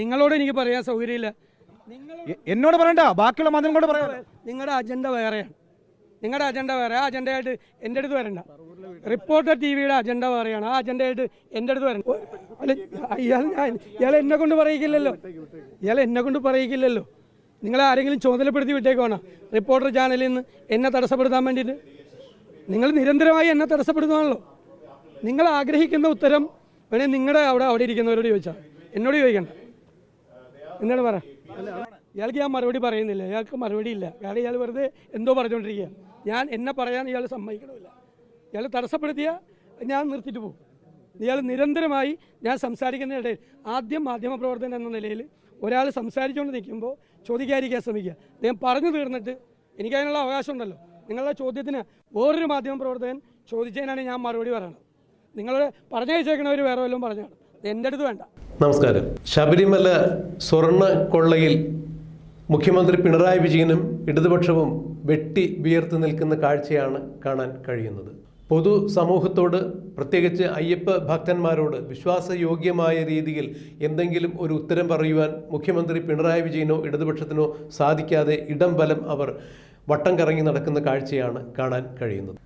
നിങ്ങളോട് എനിക്ക് പറയാൻ സൗകര്യമില്ല. എന്നോട് പറയണ്ട. ബാക്കിയുള്ള മാധ്യമങ്ങളോട് പറയാം നിങ്ങളുടെ അജണ്ട വേറെയാണ്. നിങ്ങളുടെ അജണ്ട വേറെ. ആ അജണ്ടയായിട്ട് എന്റെ അടുത്ത് വരണ്ട. റിപ്പോർട്ടർ ടി വിയുടെ അജണ്ട വേറെയാണ്. ആ അജണ്ടയായിട്ട് എന്റെ അടുത്ത് വരണ്ട. അല്ല ഇയാൾ ഞാൻ ഇയാൾ എന്നെ കൊണ്ട് പറയിക്കില്ലല്ലോ. ഇയാൾ എന്നെ കൊണ്ട് പറയിക്കില്ലല്ലോ. നിങ്ങൾ ആരെങ്കിലും ചുമതലപ്പെടുത്തി വിട്ടേക്കുവാണോ റിപ്പോർട്ടർ ചാനലിൽ നിന്ന് എന്നെ തടസ്സപ്പെടുത്താൻ വേണ്ടിയിട്ട്. നിങ്ങൾ നിരന്തരമായി എന്നെ തടസ്സപ്പെടുത്തുവാണല്ലോ. നിങ്ങൾ ആഗ്രഹിക്കുന്ന ഉത്തരം വേണേൽ നിങ്ങളുടെ അവിടെ അവിടെ ഇരിക്കുന്നവരോട് ചോദിച്ചാൽ എന്നോട് ചോദിക്കണ്ട. എന്താണ് പറ. ഇയാൾക്ക് ഞാൻ മറുപടി പറയുന്നില്ല. ഇയാൾക്ക് മറുപടി ഇല്ല. കാരണം ഇയാൾ വെറുതെ എന്തോ പറഞ്ഞുകൊണ്ടിരിക്കുക. ഞാൻ എന്നെ പറയാൻ ഇയാൾ സമ്മതിക്കണമില്ല ഇയാൾ തടസ്സപ്പെടുത്തിയ ഞാൻ നിർത്തിയിട്ട് പോകും. ഇയാൾ നിരന്തരമായി ഞാൻ സംസാരിക്കുന്നതിനിടയിൽ ആദ്യം മാധ്യമപ്രവർത്തകൻ എന്ന നിലയിൽ ഒരാൾ സംസാരിച്ചുകൊണ്ട് നിൽക്കുമ്പോൾ ചോദിക്കാതിരിക്കാൻ ശ്രമിക്കുക. അദ്ദേഹം പറഞ്ഞു തീർന്നിട്ട് എനിക്കതിനുള്ള അവകാശമുണ്ടല്ലോ നിങ്ങളുടെ ചോദ്യത്തിന് വേറൊരു മാധ്യമപ്രവർത്തകൻ ചോദിച്ചതിനാണ് ഞാൻ മറുപടി പറയണത്. നിങ്ങൾ പറഞ്ഞയച്ചേക്കണവർ വേറെ വല്ലതും പറഞ്ഞാണ്. എന്റെ അടുത്ത് വേണ്ട. നമസ്കാരം. ശബരിമല സ്വർണ കൊള്ളയിൽ മുഖ്യമന്ത്രി പിണറായി വിജയനും ഇടതുപക്ഷവും വെട്ടി വിയർത്ത് നിൽക്കുന്ന കാഴ്ചയാണ് കാണാൻ കഴിയുന്നത്. പൊതു സമൂഹത്തോട് പ്രത്യേകിച്ച് അയ്യപ്പ ഭക്തന്മാരോട് വിശ്വാസയോഗ്യമായ രീതിയിൽ എന്തെങ്കിലും ഒരു ഉത്തരം പറയുവാൻ മുഖ്യമന്ത്രി പിണറായി വിജയനോ ഇടതുപക്ഷത്തിനോ സാധിക്കാതെ ഇടം ബലം അവർ വട്ടം കറങ്ങി നടക്കുന്ന കാഴ്ചയാണ് കാണാൻ കഴിയുന്നത്.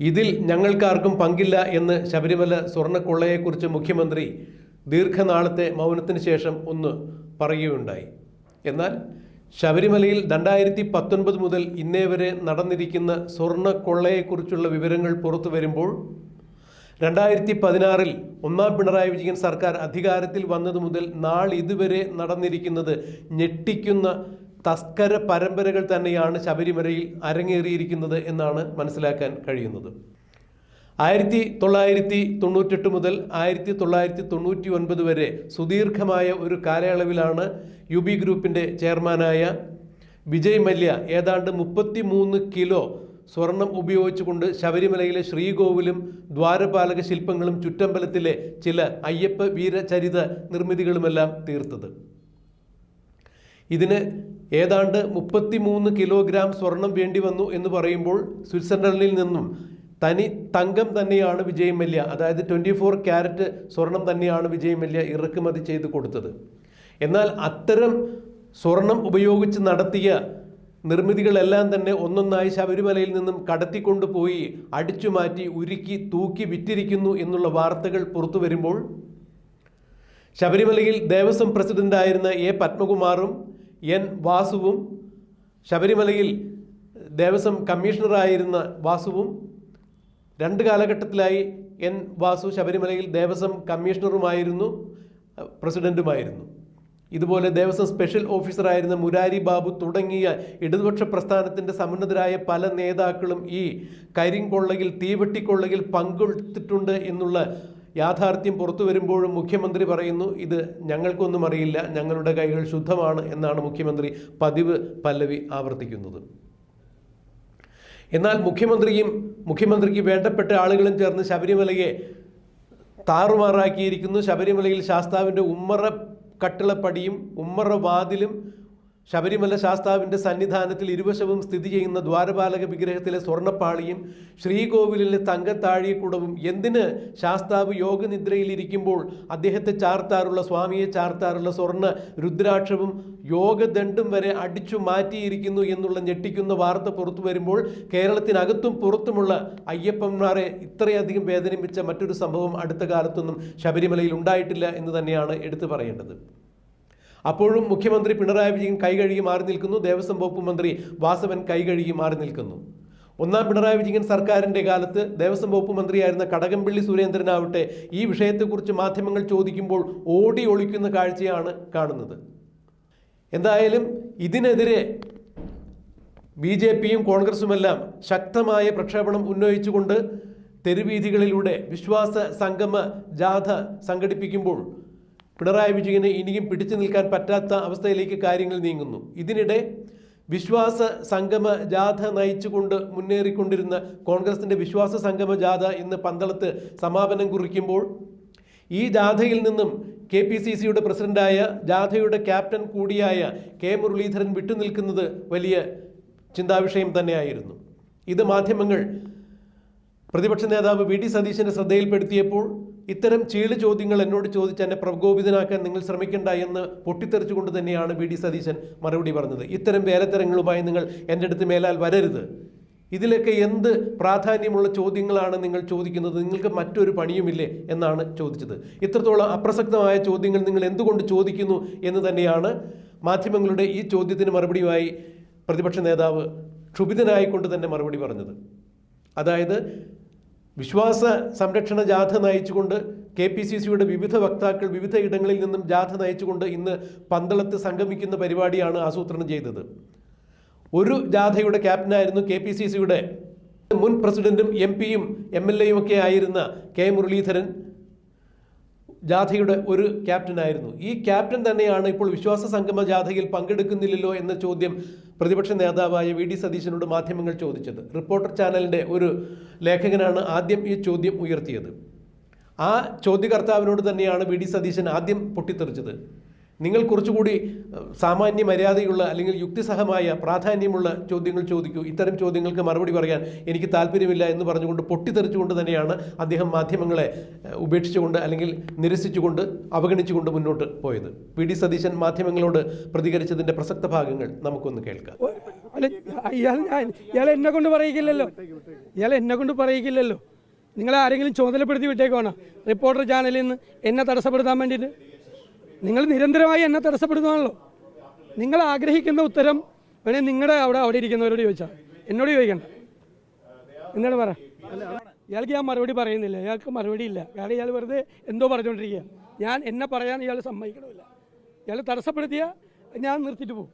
ഇതിൽ ഞങ്ങൾക്കാർക്കും പങ്കില്ല എന്ന് ശബരിമല സ്വർണക്കൊള്ളയെക്കുറിച്ച് മുഖ്യമന്ത്രി ദീർഘനാളത്തെ മൗനത്തിന് ശേഷം ഒന്ന് പറയുകയുണ്ടായി. എന്നാൽ ശബരിമലയിൽ രണ്ടായിരത്തി പത്തൊൻപത് മുതൽ ഇന്നേ വരെ നടന്നിരിക്കുന്ന സ്വർണ കൊള്ളയെക്കുറിച്ചുള്ള വിവരങ്ങൾ പുറത്തു വരുമ്പോൾ രണ്ടായിരത്തി പതിനാറിൽ ഒന്നാം പിണറായി വിജയൻ സർക്കാർ അധികാരത്തിൽ വന്നതു മുതൽ നാളിതുവരെ നടന്നിരിക്കുന്നത് ഞെട്ടിക്കുന്ന തസ്കര പരമ്പരകൾ തന്നെയാണ് ശബരിമലയിൽ അരങ്ങേറിയിരിക്കുന്നത് എന്നാണ് മനസ്സിലാക്കാൻ കഴിയുന്നത്. ആയിരത്തി തൊള്ളായിരത്തി തൊണ്ണൂറ്റെട്ട് മുതൽ ആയിരത്തി തൊള്ളായിരത്തി തൊണ്ണൂറ്റി ഒൻപത് വരെ സുദീർഘമായ ഒരു കാലയളവിലാണ് യു ബി ഗ്രൂപ്പിന്റെ ചെയർമാനായ വിജയ് മല്യ ഏതാണ്ട് മുപ്പത്തി മൂന്ന് കിലോ സ്വർണം ഉപയോഗിച്ചുകൊണ്ട് ശബരിമലയിലെ ശ്രീകോവിലും ദ്വാരപാലക ശില്പങ്ങളും ചുറ്റമ്പലത്തിലെ ചില അയ്യപ്പ വീരചരിത നിർമ്മിതികളുമെല്ലാം തീർത്തത്. ഇതിന് ഏതാണ്ട് മുപ്പത്തിമൂന്ന് കിലോഗ്രാം സ്വർണം വേണ്ടി വന്നു എന്ന് പറയുമ്പോൾ സ്വിറ്റ്സർലൻഡിൽ നിന്നും തനി തങ്കം തന്നെയാണ് വിജയ് മല്യ. അതായത് ട്വന്റി ഫോർ ക്യാരറ്റ് സ്വർണം തന്നെയാണ് വിജയ് മല്യ ഇറക്കുമതി ചെയ്ത് കൊടുത്തത്. എന്നാൽ അത്തരം സ്വർണം ഉപയോഗിച്ച് നടത്തിയ നിർമ്മിതികളെല്ലാം തന്നെ ഒന്നൊന്നായി ശബരിമലയിൽ നിന്നും കടത്തിക്കൊണ്ടുപോയി അടിച്ചുമാറ്റി ഉരുക്കി തൂക്കി വിറ്റിരിക്കുന്നു എന്നുള്ള വാർത്തകൾ പുറത്തു വരുമ്പോൾ ശബരിമലയിൽ ദേവസ്വം പ്രസിഡന്റായിരുന്ന എ പത്മകുമാറും എൻ വാസുവും ശബരിമലയിൽ ദേവസ്വം കമ്മീഷണറായിരുന്ന വാസുവും രണ്ട് കാലഘട്ടത്തിലായി എൻ വാസു ശബരിമലയിൽ ദേവസ്വം കമ്മീഷണറുമായിരുന്നു പ്രസിഡന്റുമായിരുന്നു ഇതുപോലെ ദേവസ്വം സ്പെഷ്യൽ ഓഫീസറായിരുന്ന മുരാരി ബാബു തുടങ്ങിയ ഇടതുപക്ഷ പ്രസ്ഥാനത്തിന്റെ സമുന്നതരായ പല നേതാക്കളും ഈ കരിങ്കൊള്ളയിൽ തീവെട്ടിക്കൊള്ളയിൽ പങ്കെടുത്തിട്ടുണ്ട് എന്നുള്ള യാഥാർത്ഥ്യം പുറത്തു വരുമ്പോഴും മുഖ്യമന്ത്രി പറയുന്നു ഇത് ഞങ്ങൾക്കൊന്നും അറിയില്ല ഞങ്ങളുടെ കൈകൾ ശുദ്ധമാണ് എന്നാണ് മുഖ്യമന്ത്രി പതിവ് പല്ലവി ആവർത്തിക്കുന്നത്. എന്നാൽ മുഖ്യമന്ത്രിയും മുഖ്യമന്ത്രിക്ക് വേണ്ടപ്പെട്ട ആളുകളും ചേർന്ന് ശബരിമലയെ താറുമാറാക്കിയിരിക്കുന്നു. ശബരിമലയിൽ ശാസ്താവിന്റെ ഉമ്മറ കട്ടിളപ്പടിയും ഉമ്മറ വാതിലും ശബരിമല ശാസ്താവിന്റെ സന്നിധാനത്തിൽ ഇരുവശവും സ്ഥിതി ചെയ്യുന്ന ദ്വാരപാലക വിഗ്രഹത്തിലെ സ്വർണപ്പാളിയും ശ്രീകോവിലിലെ തങ്കത്താഴിയക്കുടവും എന്തിന് ശാസ്താവ് യോഗനിദ്രയിലിരിക്കുമ്പോൾ അദ്ദേഹത്തെ ചാർത്താറുള്ള സ്വാമിയെ ചാർത്താറുള്ള സ്വർണ രുദ്രാക്ഷവും യോഗദണ്ഡും വരെ അടിച്ചു മാറ്റിയിരിക്കുന്നു എന്നുള്ള ഞെട്ടിക്കുന്ന വാർത്ത പുറത്തു വരുമ്പോൾ കേരളത്തിനകത്തും പുറത്തുമുള്ള അയ്യപ്പന്മാരെ ഇത്രയധികം വേദനിപ്പിച്ച മറ്റൊരു സംഭവം അടുത്ത കാലത്തൊന്നും ശബരിമലയിൽ ഉണ്ടായിട്ടില്ല എന്ന് തന്നെയാണ് എടുത്തു പറയേണ്ടത്. അപ്പോഴും മുഖ്യമന്ത്രി പിണറായി വിജയൻ കൈകഴുകി മാറി നിൽക്കുന്നു. ദേവസ്വം വകുപ്പ് മന്ത്രി വാസവൻ കൈകഴുകി മാറി നിൽക്കുന്നു. ഒന്നാം പിണറായി വിജയൻ സർക്കാരിന്റെ കാലത്ത് ദേവസ്വം വകുപ്പ് മന്ത്രിയായിരുന്ന കടകംപള്ളി സുരേന്ദ്രനാവട്ടെ ഈ വിഷയത്തെക്കുറിച്ച് മാധ്യമങ്ങൾ ചോദിക്കുമ്പോൾ ഓടി ഒളിക്കുന്ന കാഴ്ചയാണ് കാണുന്നത്. എന്തായാലും ഇതിനെതിരെ ബി ജെ പിയും കോൺഗ്രസുമെല്ലാം ശക്തമായ പ്രക്ഷേപണം ഉന്നയിച്ചുകൊണ്ട് തെരുവീഥികളിലൂടെ വിശ്വാസ സംഗമ ജാഥ സംഘടിപ്പിക്കുമ്പോൾ പിണറായി വിജയന് ഇനിയും പിടിച്ചു നിൽക്കാൻ പറ്റാത്ത അവസ്ഥയിലേക്ക് കാര്യങ്ങൾ നീങ്ങുന്നു. ഇതിനിടെ വിശ്വാസ സംഗമ ജാഥ നയിച്ചുകൊണ്ട് മുന്നേറിക്കൊണ്ടിരുന്ന കോൺഗ്രസിന്റെ വിശ്വാസ സംഗമ ജാഥ ഇന്ന് പന്തളത്ത് സമാപനം കുറിക്കുമ്പോൾ ഈ ജാഥയിൽ നിന്നും കെ പി സി സിയുടെ പ്രസിഡന്റായ ജാഥയുടെ ക്യാപ്റ്റൻ കൂടിയായ കെ മുരളീധരൻ വിട്ടുനിൽക്കുന്നത് വലിയ ചിന്താവിഷയം തന്നെയായിരുന്നു. ഇത് മാധ്യമങ്ങൾ പ്രതിപക്ഷ നേതാവ് വി ഡി സതീശന്റെ ശ്രദ്ധയിൽപ്പെടുത്തിയപ്പോൾ ഇത്തരം ചീൾ ചോദ്യങ്ങൾ എന്നോട് ചോദിച്ച് എന്നെ പ്രകോപിതനാക്കാൻ നിങ്ങൾ ശ്രമിക്കേണ്ട എന്ന് പൊട്ടിത്തെറിച്ചുകൊണ്ട് തന്നെയാണ് വി ഡി സതീശൻ മറുപടി പറഞ്ഞത്. ഇത്തരം വേലത്തരങ്ങളുമായി നിങ്ങൾ എന്റെ അടുത്ത് മേലാൽ വരരുത്. ഇതിലൊക്കെ എന്ത് പ്രാധാന്യമുള്ള ചോദ്യങ്ങളാണ് നിങ്ങൾ ചോദിക്കുന്നത്? നിങ്ങൾക്ക് മറ്റൊരു പണിയുമില്ലേ എന്നാണ് ചോദിച്ചത്. ഇത്രത്തോളം അപ്രസക്തമായ ചോദ്യങ്ങൾ നിങ്ങൾ എന്തുകൊണ്ട് ചോദിക്കുന്നു എന്ന് തന്നെയാണ് മാധ്യമങ്ങളുടെ ഈ ചോദ്യത്തിന് മറുപടിയുമായി പ്രതിപക്ഷ നേതാവ് ക്ഷുഭിതനായിക്കൊണ്ട് തന്നെ മറുപടി പറഞ്ഞത്. അതായത് വിശ്വാസ സംരക്ഷണ ജാഥ നയിച്ചുകൊണ്ട് കെ പി സി സിയുടെ വിവിധ വക്താക്കൾ വിവിധ ഇടങ്ങളിൽ നിന്നും ജാഥ നയിച്ചുകൊണ്ട് ഇന്ന് പന്തളത്ത് സംഗമിക്കുന്ന പരിപാടിയാണ് ആസൂത്രണം ചെയ്തത്. ഒരു ജാഥയുടെ ക്യാപ്റ്റനായിരുന്നു കെ പി സി സിയുടെ മുൻ പ്രസിഡന്റും എം പിയും എം എൽ എയും ഒക്കെ ആയിരുന്ന കെ മുരളീധരൻ ജാഥയുടെ ഒരു ക്യാപ്റ്റനായിരുന്നു. ഈ ക്യാപ്റ്റൻ തന്നെയാണ് ഇപ്പോൾ വിശ്വാസ സംഗമ ജാഥയിൽ പങ്കെടുക്കുന്നില്ലല്ലോ എന്ന ചോദ്യം പ്രതിപക്ഷ നേതാവായ വി ഡി സതീശനോട് മാധ്യമങ്ങൾ ചോദിച്ചത്. റിപ്പോർട്ടർ ചാനലിന്റെ ഒരു ലേഖകനാണ് ആദ്യം ഈ ചോദ്യം ഉയർത്തിയത്. ആ ചോദ്യകർത്താവിനോട് തന്നെയാണ് വി ഡി സതീശൻ ആദ്യം പൊട്ടിത്തെറിച്ചത്. നിങ്ങൾ കുറച്ചുകൂടി സാമാന്യ മര്യാദയുള്ള അല്ലെങ്കിൽ യുക്തിസഹമായ പ്രാധാന്യമുള്ള ചോദ്യങ്ങൾ ചോദിക്കൂ. ഇത്തരം ചോദ്യങ്ങൾക്ക് മറുപടി പറയാൻ എനിക്ക് താല്പര്യമില്ല എന്ന് പറഞ്ഞുകൊണ്ട് പൊട്ടിത്തെറിച്ചുകൊണ്ട് തന്നെയാണ് അദ്ദേഹം മാധ്യമങ്ങളെ ഉപേക്ഷിച്ചുകൊണ്ട് അല്ലെങ്കിൽ നിരസിച്ചുകൊണ്ട് അവഗണിച്ചുകൊണ്ട് മുന്നോട്ട് പോയത്. പി. ഡി. സതീശൻ മാധ്യമങ്ങളോട് പ്രതികരിച്ചതിന്റെ പ്രസക്ത ഭാഗങ്ങൾ നമുക്കൊന്ന് കേൾക്കാം. ഇയാൾ എന്നെ കൊണ്ട് പറയിക്കില്ലല്ലോ. ഇയാൾ എന്നെ കൊണ്ട് പറയിക്കില്ലല്ലോ. നിങ്ങളെ ആരെങ്കിലും ചുമതലപ്പെടുത്തി വിട്ടേക്കുവാണ്? റിപ്പോർട്ടർ ചാനലിൽ നിന്ന് എന്നെ തടസ്സപ്പെടുത്താൻ വേണ്ടിയിട്ട്? നിങ്ങൾ നിരന്തരമായി എന്നെ തടസ്സപ്പെടുന്നതാണല്ലോ നിങ്ങൾ ആഗ്രഹിക്കുന്ന ഉത്തരം വേണേൽ നിങ്ങളുടെ അവിടെ അവിടെ ഇരിക്കുന്നവരോട് ചോദിച്ചാൽ എന്നോട് ചോദിക്കണ്ട. എന്താണ് പറ? ഇയാൾക്ക് ഞാൻ മറുപടി പറയുന്നില്ല. ഇയാൾക്ക് മറുപടി ഇല്ല. കാരണം ഇയാൾ വെറുതെ എന്തോ പറഞ്ഞുകൊണ്ടിരിക്കുക ഞാൻ എന്നെ പറയാൻ ഇയാൾ സമ്മതിക്കണമില്ല. ഇയാൾ തടസ്സപ്പെടുത്തിയ ഞാൻ നിർത്തിയിട്ട് പോകും.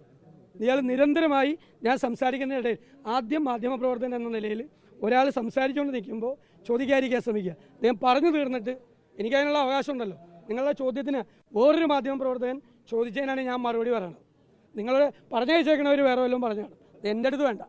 ഇയാൾ നിരന്തരമായി ഞാൻ സംസാരിക്കുന്നതിനിടയിൽ ആദ്യം മാധ്യമപ്രവർത്തകൻ എന്ന നിലയിൽ ഒരാൾ സംസാരിച്ചുകൊണ്ട് നിൽക്കുമ്പോൾ ചോദിക്കാതിരിക്കാൻ ശ്രമിക്കുക. അദ്ദേഹം പറഞ്ഞു തീർന്നിട്ട് എനിക്കതിനുള്ള അവകാശമുണ്ടല്ലോ. നിങ്ങളുടെ ചോദ്യത്തിന് വേറൊരു മാധ്യമ പ്രവർത്തകൻ ചോദിച്ചതിനാണ് ഞാൻ മറുപടി പറയുന്നത് നിങ്ങൾ പറഞ്ഞയച്ചേക്കണവർ വേറെ വല്ലതും പറഞ്ഞാണ് എന്റെ അടുത്ത് വേണ്ട.